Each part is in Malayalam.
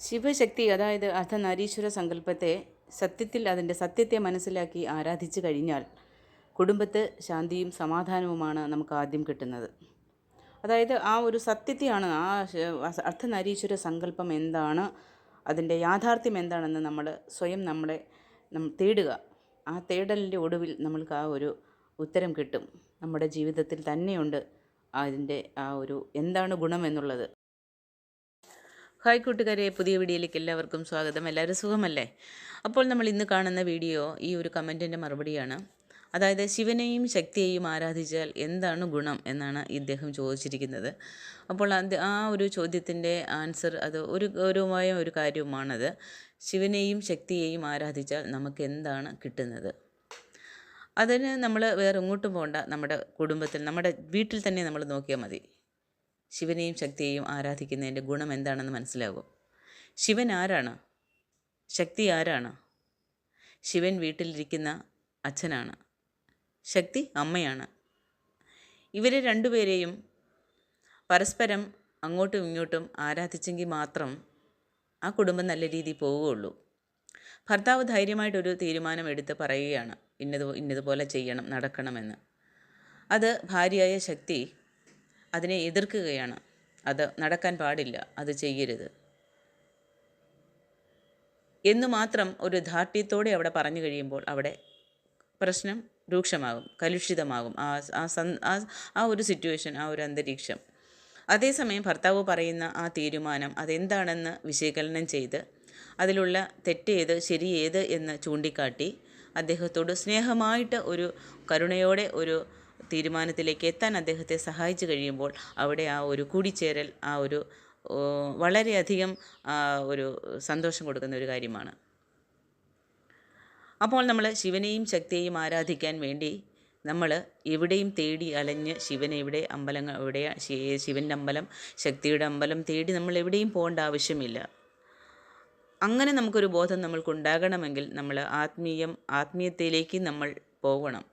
ശിവശക്തി അതായത് അർദ്ധനാരീശ്വര സങ്കല്പത്തെ സത്യത്തിൽ അതിന്റെ സത്യത്തെ മനസ്സിലാക്കി ആരാധിച്ചു കഴിഞ്ഞാൽ കുടുംബത്ത് ശാന്തിയും സമാധാനവുമാണ് നമുക്ക് ആദ്യം കിട്ടുന്നത്. അതായത് ആ ഒരു സത്യത്തെയാണ് ആ അർദ്ധനാരീശ്വര സങ്കല്പം എന്താണ് അതിന്റെ യാഥാർത്ഥ്യം എന്താണെന്ന് നമ്മൾ സ്വയം നമ്മളെ തേടുക. ആ തേടലിന്റെ ഒടുവിൽ നമ്മൾക്ക് ആ ഒരു ഉത്തരം കിട്ടും. നമ്മുടെ ജീവിതത്തിൽ തന്നെയുണ്ട് അതിന്റെ ആ ഒരു എന്താണ് ഗുണം എന്നുള്ളത്. ഹായ് കൂട്ടുകാരെ പുതിയ വീഡിയോയിലേക്ക് എല്ലാവർക്കും സ്വാഗതം. എല്ലാവരും സുഖമല്ലേ? അപ്പോൾ നമ്മൾ ഇന്ന് കാണുന്ന വീഡിയോ ഈ ഒരു കമന്റിന്റെ മറുപടിയാണ്. അതായത് ശിവനെയും ശക്തിയെയും ആരാധിച്ചാൽ എന്താണ് ഗുണം എന്നാണ് ഇദ്ദേഹം ചോദിച്ചിരിക്കുന്നത്. അപ്പോൾ അത് ആ ഒരു ചോദ്യത്തിന്റെ ആൻസർ അത് ഒരു ഗൗരവമായ ഒരു കാര്യവുമാണത്. ശിവനെയും ശക്തിയെയും ആരാധിച്ചാൽ നമുക്ക് എന്താണ് കിട്ടുന്നത്? അതിന് നമ്മൾ വേറെ ഇങ്ങോട്ടും പോകണ്ട നമ്മുടെ കുടുംബത്തിൽ നമ്മുടെ വീട്ടിൽ തന്നെ നമ്മൾ നോക്കിയാൽ മതി. ശിവനെയും ശക്തിയെയും ആരാധിക്കുന്നതിന്റെ ഗുണം എന്താണെന്ന് മനസ്സിലാകും. ശിവൻ ആരാണ്? ശക്തി ആരാണ്? ശിവൻ വീട്ടിലിരിക്കുന്ന അച്ഛനാണ്. ശക്തി അമ്മയാണ്. ഇവരെ രണ്ടുപേരെയും പരസ്പരം അങ്ങോട്ടും ഇങ്ങോട്ടും ആരാധിച്ചെങ്കിൽ മാത്രം ആ കുടുംബം നല്ല രീതിയിൽ പോവുകയുള്ളൂ. ഭർത്താവ് ധൈര്യമായിട്ടൊരു തീരുമാനം എടുത്ത് പറയുകയാണ് ഇന്നത് ഇന്നതുപോലെ ചെയ്യണം നടക്കണമെന്ന്. അത് ഭാര്യയായ ശക്തി അതിനെ എതിർക്കുകയാണ്. അത് നടക്കാൻ പാടില്ല. അത് ചെയ്യരുത്. എന്നു മാത്രം ഒരു ധാർഢ്യത്തോടെ അവിടെ പറഞ്ഞു കഴിയുമ്പോൾ അവിടെ പ്രശ്നം രൂക്ഷമാകും കലുഷിതമാകും. ആ ആ സന് ആ ഒരു സിറ്റുവേഷൻ ആ ഒരു അന്തരീക്ഷം. അതേസമയം ഭർത്താവ് പറയുന്ന ആ തീരുമാനം അതെന്താണെന്ന് വിശകലനം ചെയ്ത് അതിലുള്ള തെറ്റേത് ശരിയേത് എന്ന് ചൂണ്ടിക്കാട്ടി അദ്ദേഹത്തോട് സ്നേഹമായിട്ട് ഒരു കരുണയോടെ ഒരു തീരുമാനത്തിലേക്ക് എത്താൻ അദ്ദേഹത്തെ സഹായിച്ചു കഴിയുമ്പോൾ അവിടെ ആ ഒരു കൂടിച്ചേരൽ ആ ഒരു വളരെയധികം ഒരു സന്തോഷം കൊടുക്കുന്ന ഒരു കാര്യമാണ്. അപ്പോൾ നമ്മൾ ശിവനെയും ശക്തിയെയും ആരാധിക്കാൻ വേണ്ടി നമ്മൾ എവിടെയും തേടി അലഞ്ഞ് ശിവൻ എവിടെ അമ്പലങ്ങൾ എവിടെ ശിവന്റെ അമ്പലം ശക്തിയുടെ അമ്പലം തേടി നമ്മൾ എവിടെയും പോകേണ്ട ആവശ്യമില്ല. അങ്ങനെ നമുക്കൊരു ബോധം നമ്മൾക്കുണ്ടാകണമെങ്കിൽ നമ്മൾ ആത്മീയം ആത്മീയത്തിലേക്ക് നമ്മൾ പോകണം.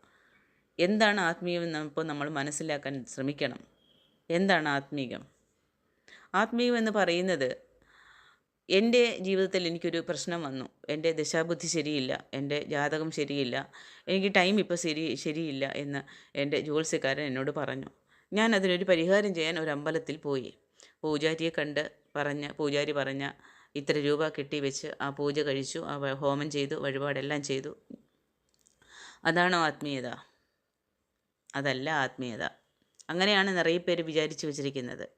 എന്താണ് ആത്മീയം ഇപ്പോൾ നമ്മൾ മനസ്സിലാക്കാൻ ശ്രമിക്കണം. എന്താണ് ആത്മീകം? ആത്മീയം എന്ന് പറയുന്നത് എന്റെ ജീവിതത്തിൽ എനിക്കൊരു പ്രശ്നം വന്നു. എന്റെ ദശാബുദ്ധി ശരിയില്ല എന്റെ ജാതകം ശരിയില്ല എനിക്ക് ടൈം ഇപ്പോൾ ശരി ശരിയില്ല എന്ന് എന്റെ ജോത്സ്യക്കാരൻ എന്നോട് പറഞ്ഞു. ഞാൻ അതിനൊരു പരിഹാരം ചെയ്യാൻ ഒരു അമ്പലത്തിൽ പോയി. പൂജാരിയെ കണ്ട് പറഞ്ഞ പൂജാരി പറഞ്ഞ ഇത്ര രൂപ കെട്ടി വെച്ച് ആ പൂജ കഴിച്ചു ആ ഹോമം ചെയ്തു വഴിപാടെല്ലാം ചെയ്തു. അതാണോ ആത്മീയത? അതല്ല ആത്മീയത. അങ്ങനെയാണ് നിറയെ പേര് വിചാരിച്ചു വച്ചിരിക്കുന്നത്.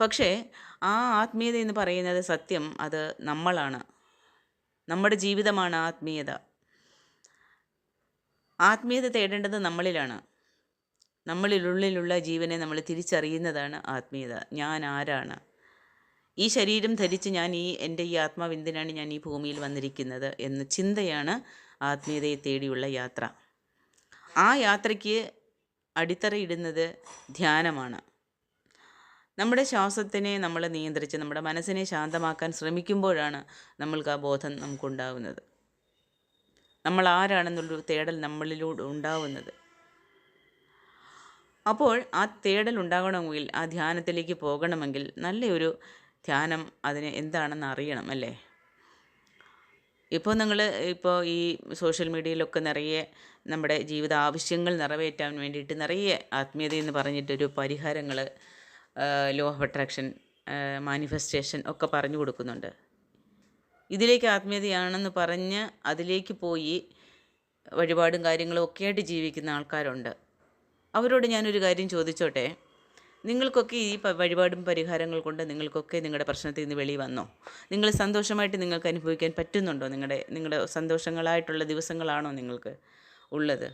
പക്ഷേ ആ ആത്മീയത എന്ന് പറയുന്നത് സത്യം അത് നമ്മളാണ്. നമ്മുടെ ജീവിതമാണ് ആത്മീയത. ആത്മീയത തേടേണ്ടത് നമ്മളിലാണ്. നമ്മളിലുള്ളിലുള്ള ജീവനെ നമ്മൾ തിരിച്ചറിയുന്നതാണ് ആത്മീയത. ഞാൻ ആരാണ്? ഈ ശരീരം ധരിച്ച് ഞാൻ ഈ എന്റെ ഈ ആത്മാവ് എന്തിനാണ് ഞാൻ ഈ ഭൂമിയിൽ വന്നിരിക്കുന്നത് എന്ന ചിന്തയാണ് ആത്മീയതയെ തേടിയുള്ള യാത്ര. ആ യാത്രയ്ക്ക് അടിത്തറയിടുന്നത് ധ്യാനമാണ്. നമ്മുടെ ശ്വാസത്തിനെ നമ്മൾ നിയന്ത്രിച്ച് നമ്മുടെ മനസ്സിനെ ശാന്തമാക്കാൻ ശ്രമിക്കുമ്പോഴാണ് നമ്മൾക്ക് ആ ബോധം നമുക്കുണ്ടാകുന്നത് നമ്മൾ ആരാണെന്നുള്ളൊരു തേടൽ നമ്മളിലൂടെ ഉണ്ടാവുന്നത്. അപ്പോൾ ആ തേടൽ ഉണ്ടാകണമെങ്കിൽ ആ ധ്യാനത്തിലേക്ക് പോകണമെങ്കിൽ നല്ലൊരു ധ്യാനം അതിന് എന്താണെന്ന് അറിയണം അല്ലേ? ഇപ്പോൾ നിങ്ങൾ ഇപ്പോൾ ഈ സോഷ്യൽ മീഡിയയിലൊക്കെ നിറയെ നമ്മുടെ ജീവിത ആവശ്യങ്ങൾ നിറവേറ്റാൻ വേണ്ടിയിട്ട് നിറയെ ആത്മീയത എന്ന് പറഞ്ഞിട്ടൊരു പരിഹാരങ്ങൾ ലോ ഓഫ് അട്രാക്ഷൻ മാനിഫെസ്റ്റേഷൻ ഒക്കെ പറഞ്ഞു കൊടുക്കുന്നുണ്ട്. ഇതിലേക്ക് ആത്മീയതയാണെന്ന് പറഞ്ഞ് അതിലേക്ക് പോയി വഴിപാടും കാര്യങ്ങളും ഒക്കെ ആയിട്ട് ജീവിക്കുന്ന ആൾക്കാരുണ്ട്. അവരോട് ഞാനൊരു കാര്യം ചോദിച്ചോട്ടെ? നിങ്ങൾക്കൊക്കെ ഈ വഴിപാടും പരിഹാരങ്ങൾ കൊണ്ട് നിങ്ങൾക്കൊക്കെ നിങ്ങളുടെ പ്രശ്നത്തിൽ നിന്ന് വെളി വന്നോ? നിങ്ങൾ സന്തോഷമായിട്ട് നിങ്ങൾക്ക് അനുഭവിക്കാൻ പറ്റുന്നുണ്ടോ? നിങ്ങളുടെ നിങ്ങളുടെ സന്തോഷങ്ങളായിട്ടുള്ള ദിവസങ്ങളാണോ നിങ്ങൾക്ക് ഉള്ളത്?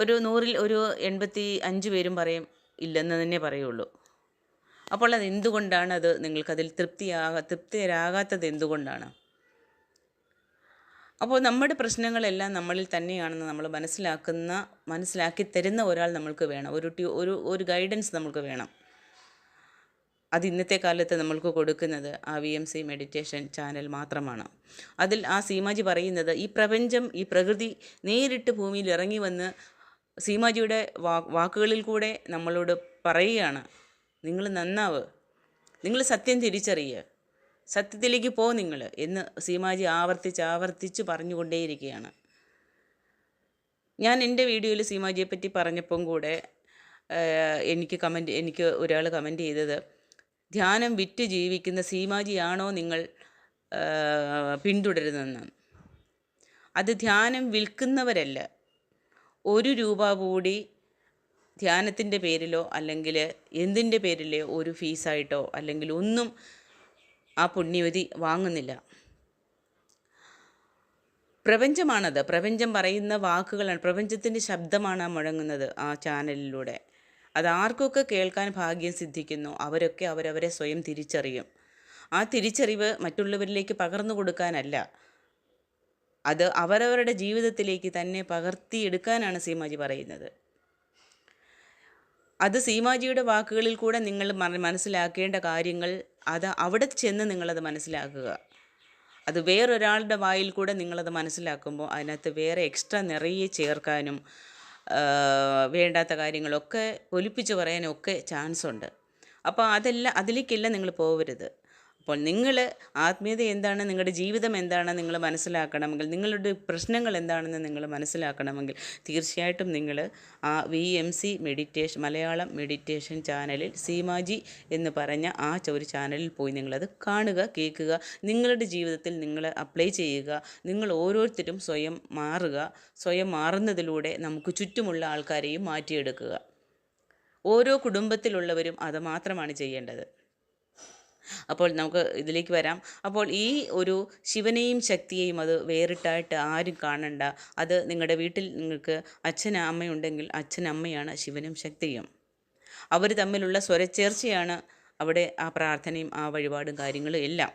ഒരു നൂറിൽ ഒരു എൺപത്തി അഞ്ച് പേരും പറയും ഇല്ലെന്ന് തന്നെ പറയുള്ളൂ. അപ്പോൾ അത് എന്തുകൊണ്ടാണ് അത് നിങ്ങൾക്കതിൽ തൃപ്തിയാകാ തൃപ്തിയരാകാത്തത് എന്തുകൊണ്ടാണ്? അപ്പോൾ നമ്മുടെ പ്രശ്നങ്ങളെല്ലാം നമ്മളിൽ തന്നെയാണെന്ന് നമ്മൾ മനസ്സിലാക്കുന്ന മനസ്സിലാക്കി തരുന്ന ഒരാൾ നമ്മൾക്ക് വേണം. ഒരു ട്യൂ ഒരു ഒരു ഗൈഡൻസ് നമുക്ക് വേണം. അത് ഇന്നത്തെ കാലത്ത് നമ്മൾക്ക് കൊടുക്കുന്നത് ആ V M C meditation channel മാത്രമാണ്. അതിൽ ആ സീമാജി പറയുന്നത് ഈ പ്രപഞ്ചം ഈ പ്രകൃതി നേരിട്ട് ഭൂമിയിൽ ഇറങ്ങി വന്ന് സീമാജിയുടെ വാ വാക്കുകളിൽ കൂടെ നമ്മളോട് പറയുകയാണ്. നിങ്ങൾ നന്നാവ്. നിങ്ങൾ സത്യം തിരിച്ചറിയുക. സത്യത്തിലേക്ക് പോ നിങ്ങൾ എന്ന് സീമാജി ആവർത്തിച്ച് ആവർത്തിച്ച് പറഞ്ഞുകൊണ്ടേയിരിക്കുകയാണ്. ഞാൻ എന്റെ വീഡിയോയിൽ സീമാജിയെ പറ്റി പറഞ്ഞപ്പം കൂടെ എനിക്ക് കമന്റ് എനിക്ക് ഒരാൾ കമന്റ് ചെയ്തത് ധ്യാനം വിറ്റ് ജീവിക്കുന്ന സീമാജിയാണോ നിങ്ങൾ പിന്തുടരുന്നതെന്ന്. അത് ധ്യാനം വിൽക്കുന്നവരല്ല. ഒരു രൂപ കൂടി ധ്യാനത്തിന്റെ പേരിലോ അല്ലെങ്കിൽ എന്തിന്റെ പേരിലോ ഒരു ഫീസായിട്ടോ അല്ലെങ്കിൽ ഒന്നും ആ പുണ്യവതി വാങ്ങുന്നില്ല. പ്രപഞ്ചമാണത്. പ്രപഞ്ചം പറയുന്ന വാക്കുകളാണ്. പ്രപഞ്ചത്തിന്റെ ശബ്ദമാണ് മുഴങ്ങുന്നത് ആ ചാനലിലൂടെ. അത് ആർക്കൊക്കെ കേൾക്കാൻ ഭാഗ്യം സിദ്ധിക്കുന്നു അവരൊക്കെ അവരവരെ സ്വയം തിരിച്ചറിയും. ആ തിരിച്ചറിവ് മറ്റുള്ളവരിലേക്ക് പകർന്നു കൊടുക്കാനല്ല. അത് അവരവരുടെ ജീവിതത്തിലേക്ക് തന്നെ പകർത്തിയെടുക്കാനാണ് സീമാജി പറയുന്നത്. അത് സീമാജിയുടെ വാക്കുകളിൽ കൂടെ നിങ്ങൾ മനസ്സിലാക്കേണ്ട കാര്യങ്ങൾ അത് അവിടെ ചെന്ന് നിങ്ങളത് മനസ്സിലാക്കുക. അത് വേറൊരാളുടെ വായിൽ കൂടെ നിങ്ങളത് മനസ്സിലാക്കുമ്പോൾ അതിനകത്ത് വേറെ എക്സ്ട്രാ നിറയെ ചേർക്കാനും വേണ്ടാത്ത കാര്യങ്ങളൊക്കെ ഒലിപ്പിച്ച് പറയാനൊക്കെ ചാൻസ് ഉണ്ട്. അപ്പോൾ അതെല്ലാം അതിലേക്കല്ല നിങ്ങൾ പോകരുത് അപ്പോൾ നിങ്ങൾ ആത്മീയത എന്താണ് നിങ്ങളുടെ ജീവിതം എന്താണ് നിങ്ങൾ മനസ്സിലാക്കണമെങ്കിൽ നിങ്ങളുടെ പ്രശ്നങ്ങൾ എന്താണെന്ന് നിങ്ങൾ മനസ്സിലാക്കണമെങ്കിൽ തീർച്ചയായിട്ടും നിങ്ങൾ ആ V M C meditation Malayalam meditation ചാനലിൽ സീമാജി എന്ന് പറഞ്ഞ ആ ഒരു ചാനലിൽ പോയി നിങ്ങളത് കാണുക കേൾക്കുക. നിങ്ങളുടെ ജീവിതത്തിൽ നിങ്ങൾ അപ്ലൈ ചെയ്യുക. നിങ്ങൾ ഓരോരുത്തരും സ്വയം മാറുക. സ്വയം മാറുന്നതിലൂടെ നമുക്ക് ചുറ്റുമുള്ള ആൾക്കാരെയും മാറ്റിയെടുക്കുക. ഓരോ കുടുംബത്തിലുള്ളവരും അത് മാത്രമാണ് ചെയ്യേണ്ടത്. അപ്പോൾ നമുക്ക് ഇതിലേക്ക് വരാം. അപ്പോൾ ഈ ഒരു ശിവനെയും ശക്തിയെയും അത് വേറിട്ടായിട്ട് ആരും കാണണ്ട. അത് നിങ്ങളുടെ വീട്ടിൽ നിങ്ങൾക്ക് അച്ഛൻ അമ്മയുണ്ടെങ്കിൽ അച്ഛൻ അമ്മയാണ് ശിവനും ശക്തിയും. അവർ തമ്മിലുള്ള സ്വരച്ചേർച്ചയാണ് അവിടെ ആ പ്രാർത്ഥനയും ആ വഴിപാടും കാര്യങ്ങളും എല്ലാം.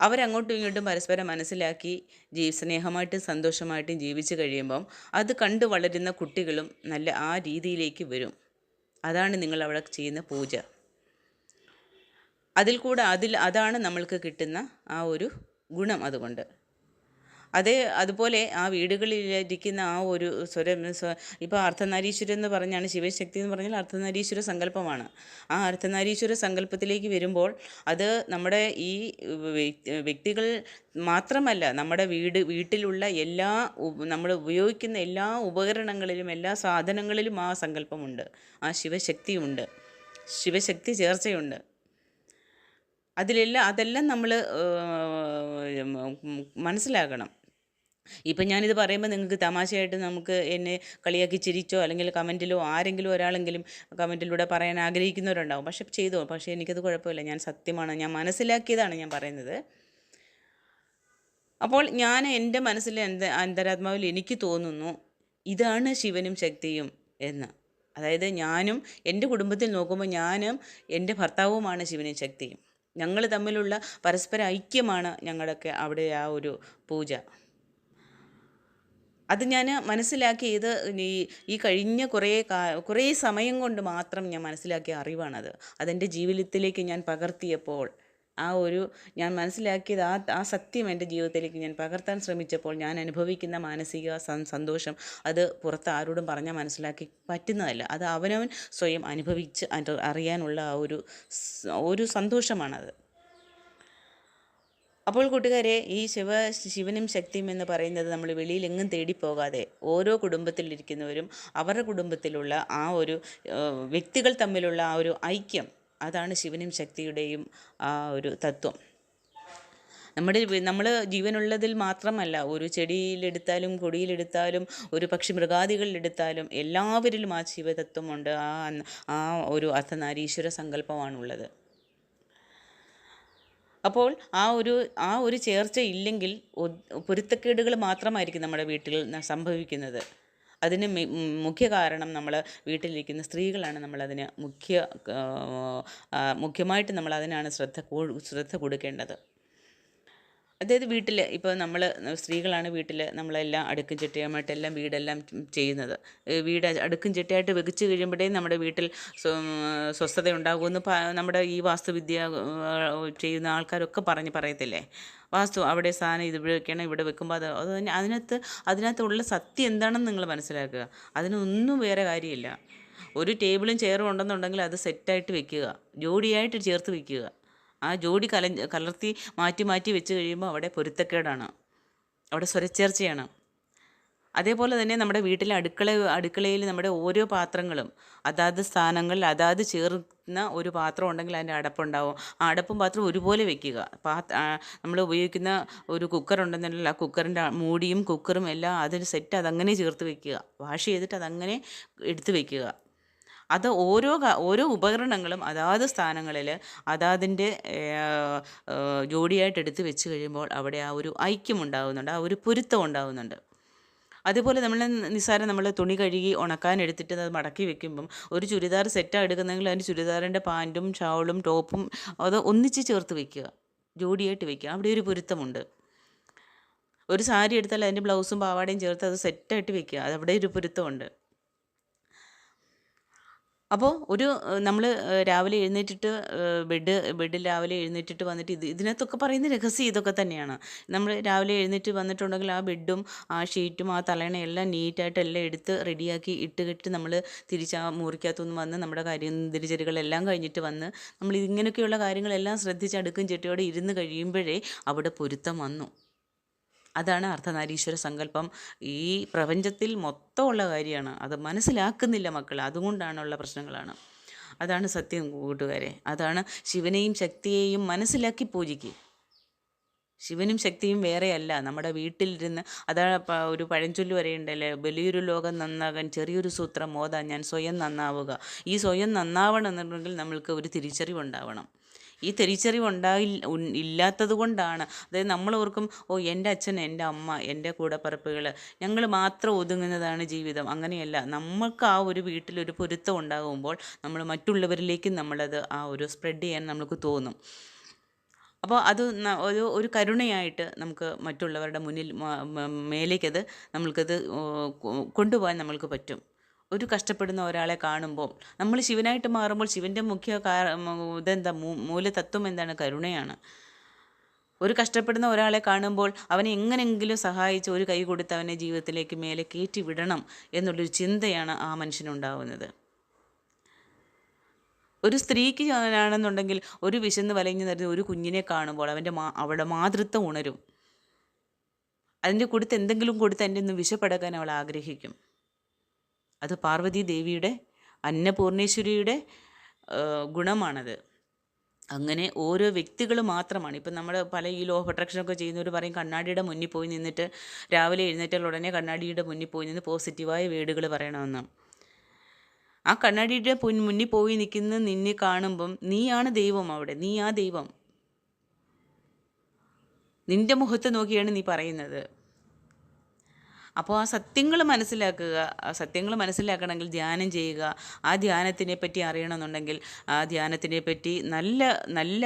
അവരങ്ങോട്ടും ഇങ്ങോട്ടും പരസ്പരം മനസ്സിലാക്കി ജീ സ്നേഹമായിട്ടും സന്തോഷമായിട്ടും ജീവിച്ചു കഴിയുമ്പം അത് കണ്ട് വളരുന്ന കുട്ടികളും നല്ല ആ രീതിയിലേക്ക് വരും. അതാണ് നിങ്ങൾ അവിടെ ചെയ്യുന്ന പൂജ. അതിൽ കൂടെ അതിൽ അതാണ് നമ്മൾക്ക് കിട്ടുന്ന ആ ഒരു ഗുണം അതുകൊണ്ട്. അതേ അതുപോലെ ആ വീടുകളിലിരിക്കുന്ന ആ ഒരു സ്വരം ഇപ്പോൾ അർദ്ധനാരീശ്വരം എന്ന് പറഞ്ഞാണ് ശിവശക്തി എന്ന് പറഞ്ഞാൽ അർത്ഥനാരീശ്വര സങ്കല്പമാണ്. ആ അർത്ഥനാരീശ്വര സങ്കല്പത്തിലേക്ക് വരുമ്പോൾ അത് നമ്മുടെ ഈ വ്യക്തികൾ മാത്രമല്ല നമ്മുടെ വീട് വീട്ടിലുള്ള എല്ലാ നമ്മൾ ഉപയോഗിക്കുന്ന എല്ലാ ഉപകരണങ്ങളിലും എല്ലാ സാധനങ്ങളിലും ആ സങ്കല്പമുണ്ട്. ആ ശിവശക്തിയുണ്ട്. ശിവശക്തി ചേർച്ചയുണ്ട്. അതിലെല്ലാം അതെല്ലാം നമ്മൾ മനസ്സിലാക്കണം. ഇപ്പം ഞാനിത് പറയുമ്പോൾ നിങ്ങൾക്ക് തമാശയായിട്ട് നമുക്ക് എന്നെ കളിയാക്കി ചിരിച്ചോ അല്ലെങ്കിൽ കമന്റിലോ ആരെങ്കിലും ഒരാളെങ്കിലും കമന്റിലൂടെ പറയാൻ ആഗ്രഹിക്കുന്നവരുണ്ടാവും. പക്ഷെ ചെയ്തോ? പക്ഷേ എനിക്കത് കുഴപ്പമില്ല. ഞാൻ സത്യമാണ്. ഞാൻ മനസ്സിലാക്കിയതാണ് ഞാൻ പറയുന്നത്. അപ്പോൾ ഞാൻ എന്റെ മനസ്സിൽ എന്ത് അന്തരാത്മാവിൽ എനിക്ക് തോന്നുന്നു ഇതാണ് ശിവനും ശക്തിയും എന്ന്. അതായത് ഞാനും എന്റെ കുടുംബത്തിൽ നോക്കുമ്പോൾ ഞാനും എന്റെ ഭർത്താവുമാണ് ശിവനും ശക്തിയും. ഞങ്ങൾ തമ്മിലുള്ള പരസ്പര ഐക്യമാണ് ഞങ്ങളൊക്കെ അവിടെ ആ ഒരു പൂജ. അത് ഞാൻ മനസ്സിലാക്കിയത് ഈ ഈ കഴിഞ്ഞ കുറേ കാ കുറേ സമയം കൊണ്ട് മാത്രം ഞാൻ മനസ്സിലാക്കിയ അറിവാണത്. അതെന്റെ ജീവിതത്തിലേക്ക് ഞാൻ പകർത്തിയപ്പോൾ ആ ഒരു ഞാൻ മനസ്സിലാക്കിയത് ആ ആ സത്യം എന്റെ ജീവിതത്തിലേക്ക് ഞാൻ പകർത്താൻ ശ്രമിച്ചപ്പോൾ ഞാൻ അനുഭവിക്കുന്ന മാനസിക സന്തോഷം അത് പുറത്ത് ആരോടും പറഞ്ഞാൽ മനസ്സിലാക്കി പറ്റുന്നതല്ല. അത് അവനവൻ സ്വയം അനുഭവിച്ച് അറിയാനുള്ള ആ ഒരു ഒരു സന്തോഷമാണത്. അപ്പോൾ കൂട്ടുകാരെ ഈ ശിവ ശിവനും ശക്തിയും എന്ന് പറയുന്നത് നമ്മൾ വെളിയിൽ എങ്ങും തേടി പോകാതെ ഓരോ കുടുംബത്തിലിരിക്കുന്നവരും അവരുടെ കുടുംബത്തിലുള്ള ആ ഒരു വ്യക്തികൾ തമ്മിലുള്ള ആ ഒരു ഐക്യം അതാണ് ശിവനും ശക്തിയുടെയും ആ ഒരു തത്വം. നമ്മുടെ നമ്മൾ ജീവനുള്ളതിൽ മാത്രമല്ല ഒരു ചെടിയിലെടുത്താലും കൊടിയിലെടുത്താലും ഒരു പക്ഷി മൃഗാദികളിലെടുത്താലും എല്ലാവരിലും ആ ശിവതത്വമുണ്ട്. ആ ആ ഒരു അർത്ഥനാരീശ്വര സങ്കല്പമാണുള്ളത്. അപ്പോൾ ആ ഒരു ആ ഒരു ചേർച്ച ഇല്ലെങ്കിൽ പൊരുത്തക്കേടുകൾ മാത്രമായിരിക്കും നമ്മുടെ വീട്ടിൽ സംഭവിക്കുന്നത്. അതിന് മുഖ്യ കാരണം നമ്മൾ വീട്ടിലിരിക്കുന്ന സ്ത്രീകളാണ് നമ്മളതിന് മുഖ്യ മുഖ്യമായിട്ട് നമ്മളതിനാണ് ശ്രദ്ധ ശ്രദ്ധ കൊടുക്കേണ്ടത്. അതായത് വീട്ടിൽ ഇപ്പോൾ നമ്മൾ സ്ത്രീകളാണ് വീട്ടിൽ നമ്മളെല്ലാം അടുക്കും ചിട്ടയുമായിട്ടെല്ലാം വീടെല്ലാം ചെയ്യുന്നത്. വീട് അടുക്കും ചിട്ടയായിട്ട് വെച്ച് കഴിയുമ്പോഴേ നമ്മുടെ വീട്ടിൽ സ്വസ്ഥത ഉണ്ടാകുമെന്ന് നമ്മുടെ ഈ വാസ്തുവിദ്യ ചെയ്യുന്ന ആൾക്കാരൊക്കെ പറഞ്ഞ് പറയത്തില്ലേ? വാസ്തു അവിടെ സാധനം ഇത് വെക്കണം ഇവിടെ വെക്കുമ്പോൾ അത് അത് അതിനകത്ത് അതിനകത്തുള്ള സത്യം എന്താണെന്ന് നിങ്ങൾ മനസ്സിലാക്കുക. അതിനൊന്നും വേറെ കാര്യമില്ല. ഒരു ടേബിളും ചെയറും ഉണ്ടെന്നുണ്ടെങ്കിൽ അത് സെറ്റായിട്ട് വെക്കുക. ജോഡിയായിട്ട് ചേർത്ത് വെക്കുക. ആ ജോഡി കല കലർത്തി മാറ്റി മാറ്റി വെച്ച് കഴിയുമ്പോൾ അവിടെ പൊരുത്തക്കേടാണ്. അവിടെ സ്വരച്ചേർച്ചയാണ്. അതേപോലെ തന്നെ നമ്മുടെ വീട്ടിലെ അടുക്കള അടുക്കളയിൽ നമ്മുടെ ഓരോ പാത്രങ്ങളും അതാത് സ്ഥാനങ്ങളിൽ അതാത് ചേർന്ന ഒരു പാത്രം ഉണ്ടെങ്കിൽ അതിന്റെ അടപ്പുണ്ടാവും. ആ അടപ്പും പാത്രം ഒരുപോലെ വെക്കുക. പാത്ര നമ്മൾ ഉപയോഗിക്കുന്ന ഒരു കുക്കർ ഉണ്ടെന്നുണ്ടെങ്കിൽ ആ കുക്കറിന്റെ മൂടിയും കുക്കറും എല്ലാം അതിന് സെറ്റ് അതങ്ങനെ ചേർത്ത് വെക്കുക. വാഷ് ചെയ്തിട്ട് അതങ്ങനെ എടുത്ത് വെക്കുക. അത് ഓരോ ഓരോ ഉപകരണങ്ങളും അതാത് സ്ഥാനങ്ങളിൽ അതാതിന്റെ ജോഡിയായിട്ട് എടുത്തു വെച്ച് കഴിയുമ്പോൾ അവിടെ ആ ഒരു ഐക്യം ഉണ്ടാകുന്നുണ്ട് ആ ഒരു പൊരുത്തം ഉണ്ടാകുന്നുണ്ട് അതുപോലെ നമ്മൾ നിസ്സാരം നമ്മൾ തുണി കഴുകി ഉണക്കാൻ എടുത്തിട്ട് അത് മടക്കി വെക്കുമ്പം ഒരു ചുരിദാർ സെറ്റാണ് എടുക്കുന്നെങ്കിൽ അതിന്റെ ചുരിദാറിന്റെ പാന്റും ഷാളും ടോപ്പും അത് ഒന്നിച്ച് ചേർത്ത് വെക്കുക ജോഡിയായിട്ട് വെക്കുക. അവിടെ ഒരു പൊരുത്തമുണ്ട്. ഒരു സാരി എടുത്താൽ അതിന്റെ ബ്ലൗസും പാവാടയും ചേർത്ത് അത് സെറ്റായിട്ട് വെക്കുക അത് അവിടെ ഒരു പൊരുത്തമുണ്ട്. അപ്പോൾ ഒരു നമ്മൾ രാവിലെ എഴുന്നേറ്റിട്ട് ബെഡ് ബെഡിൽ രാവിലെ എഴുന്നേറ്റിട്ട് വന്നിട്ട് ഇത് ഇതിനകത്തൊക്കെ പറയുന്ന രഹസ്യം ഇതൊക്കെ തന്നെയാണ്. നമ്മൾ രാവിലെ എഴുന്നേറ്റ് വന്നിട്ടുണ്ടെങ്കിൽ ആ ബെഡും ആ ഷീറ്റും ആ തലേണ എല്ലാം നീറ്റായിട്ട് എല്ലാം എടുത്ത് റെഡിയാക്കി ഇട്ട് കെട്ടി നമ്മൾ തിരിച്ച് ആ മുറിക്കകത്തുനിന്ന് വന്ന് നമ്മുടെ കാര്യം ദിനചര്യകളെല്ലാം കഴിഞ്ഞിട്ട് വന്ന് നമ്മൾ ഇങ്ങനെയൊക്കെയുള്ള കാര്യങ്ങളെല്ലാം ശ്രദ്ധിച്ച് അടുക്കും ചിട്ടയോടെ ഇരുന്ന് കഴിയുമ്പോഴേ അവിടെ പൊരുത്തം വന്നു. അതാണ് അർദ്ധനാരീശ്വര സങ്കല്പം. ഈ പ്രപഞ്ചത്തിൽ മൊത്തമുള്ള കാര്യമാണ്. അത് മനസ്സിലാക്കുന്നില്ല മക്കൾ അതുകൊണ്ടാണുള്ള പ്രശ്നങ്ങളാണ്. അതാണ് സത്യം കൂട്ടുകാരെ. അതാണ് ശിവനെയും ശക്തിയെയും മനസ്സിലാക്കി പൂജിക്കുക ശിവനും ശക്തിയും വേറെയല്ല. നമ്മുടെ വീട്ടിലിരുന്ന് അതാണ് പ- ഒരു പഴഞ്ചൊല്ല് വരെയുണ്ടല്ലേ വലിയൊരു ലോകം നന്നാകാൻ ചെറിയൊരു സൂത്രം മോതാൻ ഞാൻ സ്വയം നന്നാവുക. ഈ സ്വയം നന്നാവണം എന്നുണ്ടെങ്കിൽ നമ്മൾക്ക് ഒരു തിരിച്ചറിവുണ്ടാവണം. ഈ തിരിച്ചറിവ് ഉണ്ടായി ഇല്ലാത്തത് കൊണ്ടാണ്. അതായത് നമ്മൾ ഓർക്കും ഓ എന്റെ അച്ഛൻ എന്റെ അമ്മ എന്റെ കൂടപ്പറപ്പുകൾ ഞങ്ങൾ മാത്രം ഒതുങ്ങുന്നതാണ് ജീവിതം. അങ്ങനെയല്ല. നമുക്ക് ആ ഒരു വീട്ടിലൊരു പൊരുത്തം ഉണ്ടാകുമ്പോൾ നമ്മൾ മറ്റുള്ളവരിലേക്കും നമ്മളത് ആ ഒരു സ്പ്രെഡ് ചെയ്യാൻ നമുക്ക് തോന്നും. അപ്പോൾ അത് ഒരു ഒരു കരുണയായിട്ട് നമുക്ക് മറ്റുള്ളവരുടെ മുന്നിൽ മേലേക്കത് നമ്മൾക്കത് കൊണ്ടുപോകാൻ നമ്മൾക്ക് പറ്റും. ഒരു കഷ്ടപ്പെടുന്ന ഒരാളെ കാണുമ്പോൾ നമ്മൾ ശിവനായിട്ട് മാറുമ്പോൾ ശിവന്റെ മുഖ്യ ഇതെന്താ മൂലതത്വം എന്താണ്? കരുണയാണ്. ഒരു കഷ്ടപ്പെടുന്ന ഒരാളെ കാണുമ്പോൾ അവനെ എങ്ങനെയെങ്കിലും സഹായിച്ച് ഒരു കൈ കൊടുത്ത് അവനെ ജീവിതത്തിലേക്ക് മേലെ കയറ്റി വിടണം എന്നുള്ളൊരു ചിന്തയാണ് ആ മനുഷ്യനുണ്ടാവുന്നത്. ഒരു സ്ത്രീക്ക് ആണെന്നുണ്ടെങ്കിൽ ഒരു വിശന്ന് വലഞ്ഞു നിറഞ്ഞ ഒരു കുഞ്ഞിനെ കാണുമ്പോൾ അവന്റെ മാ അവളുടെ മാതൃത്വം ഉണരും. അതിന്റെ കൊടുത്ത് എന്തെങ്കിലും കൊടുത്ത് എന്റെ ഒന്ന് വിശപ്പടക്കാൻ അവൾ ആഗ്രഹിക്കും. അത് പാർവതി ദേവിയുടെ അന്നപൂർണേശ്വരിയുടെ ഗുണമാണത്. അങ്ങനെ ഓരോ വ്യക്തികൾ മാത്രമാണ്. ഇപ്പം നമ്മൾ പല ഈ ലോ ഓഫ് ചെയ്യുന്നവർ പറയും കണ്ണാടിയുടെ മുന്നിൽ പോയി നിന്നിട്ട് രാവിലെ എഴുന്നേറ്റാൽ ഉടനെ കണ്ണാടിയുടെ മുന്നിൽ പോയി നിന്ന് പോസിറ്റീവായ വേർഡുകൾ പറയണമെന്ന്. ആ കണ്ണാടിയുടെ മുന്നിൽ പോയി നിൽക്കുന്ന നിന്നെ കാണുമ്പം നീയാണ് ദൈവം അവിടെ. നീ ആ ദൈവം. നിന്റെ മുഖത്ത് നോക്കിയാണ് നീ പറയുന്നത്. അപ്പോൾ ആ സത്യങ്ങൾ മനസ്സിലാക്കുക ആ സത്യങ്ങൾ മനസ്സിലാക്കണമെങ്കിൽ ധ്യാനം ചെയ്യുക. ആ ധ്യാനത്തിനെ പറ്റി അറിയണമെന്നുണ്ടെങ്കിൽ ആ ധ്യാനത്തിനെ പറ്റി നല്ല നല്ല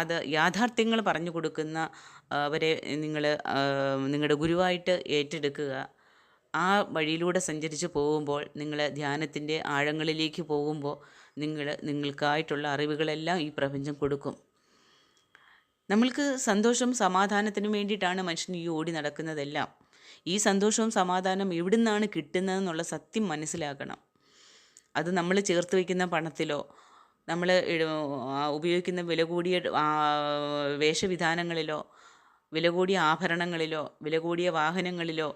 അത് യാഥാർത്ഥ്യങ്ങൾ പറഞ്ഞു കൊടുക്കുന്ന അവരെ നിങ്ങൾ നിങ്ങളുടെ ഗുരുവായിട്ട് ഏറ്റെടുക്കുക. ആ വഴിയിലൂടെ സഞ്ചരിച്ച് പോകുമ്പോൾ നിങ്ങൾ ധ്യാനത്തിന്റെ ആഴങ്ങളിലേക്ക് പോകുമ്പോൾ നിങ്ങൾ നിങ്ങൾക്കായിട്ടുള്ള അറിവുകളെല്ലാം ഈ പ്രപഞ്ചം കൊടുക്കും. നമ്മൾക്ക് സന്തോഷം സമാധാനത്തിനും വേണ്ടിയിട്ടാണ് മനുഷ്യൻ ഈ ഓടി നടക്കുന്നതെല്ലാം. ഈ സന്തോഷവും സമാധാനം എവിടെ എവിടുന്നാണ് കിട്ടുന്നതെന്നുള്ള സത്യം മനസ്സിലാക്കണം. അത് നമ്മൾ ചേർത്ത് വയ്ക്കുന്ന പണത്തിലോ നമ്മൾ ഉപയോഗിക്കുന്ന വില കൂടിയ വേഷവിധാനങ്ങളിലോ വില കൂടിയ ആഭരണങ്ങളിലോ വില കൂടിയ വാഹനങ്ങളിലോ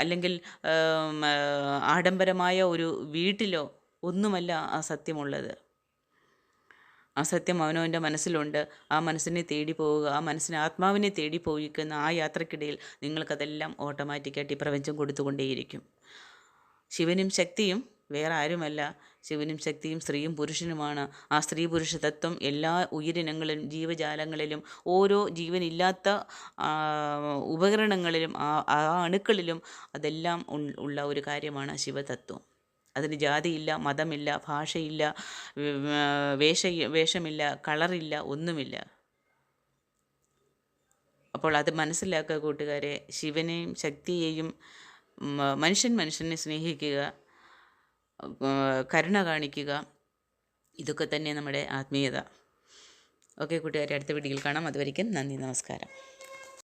അല്ലെങ്കിൽ ആഡംബരമായ ഒരു വീട്ടിലോ ഒന്നുമല്ല ആ സത്യമുള്ളത്. ആ സത്യം അവനവന്റെ മനസ്സിലുണ്ട്. ആ മനസ്സിനെ തേടി പോവുക ആ മനസ്സിനെ ആത്മാവിനെ തേടി പോയിക്കുന്ന ആ യാത്രക്കിടയിൽ നിങ്ങൾക്കതെല്ലാം ഓട്ടോമാറ്റിക്കായിട്ട് ഈ പ്രപഞ്ചം കൊടുത്തുകൊണ്ടേയിരിക്കും. ശിവനും ശക്തിയും വേറെ ആരുമല്ല. ശിവനും ശക്തിയും സ്ത്രീയും പുരുഷനുമാണ്. ആ സ്ത്രീ പുരുഷ തത്വം എല്ലാ ഉയരിനങ്ങളിലും ജീവജാലങ്ങളിലും ഓരോ ജീവനില്ലാത്ത ഉപകരണങ്ങളിലും ആ അണുക്കളിലും അതെല്ലാം ഉള്ള ഒരു കാര്യമാണ് ശിവതത്വം. അതിന് ജാതിയില്ല മതമില്ല ഭാഷയില്ല വേഷ വേഷമില്ല കളറില്ല ഒന്നുമില്ല. അപ്പോൾ അത് മനസ്സിലാക്കുക കൂട്ടുകാരെ ശിവനെയും ശക്തിയെയും മനുഷ്യൻ മനുഷ്യനെ സ്നേഹിക്കുക കരുണ കാണിക്കുക ഇതൊക്കെ തന്നെ നമ്മുടെ ആത്മീയത. ഓക്കെ കൂട്ടുകാരെ അടുത്ത വീഡിയോയിൽ കാണാം. അതുവരെയ്ക്കും നന്ദി നമസ്കാരം.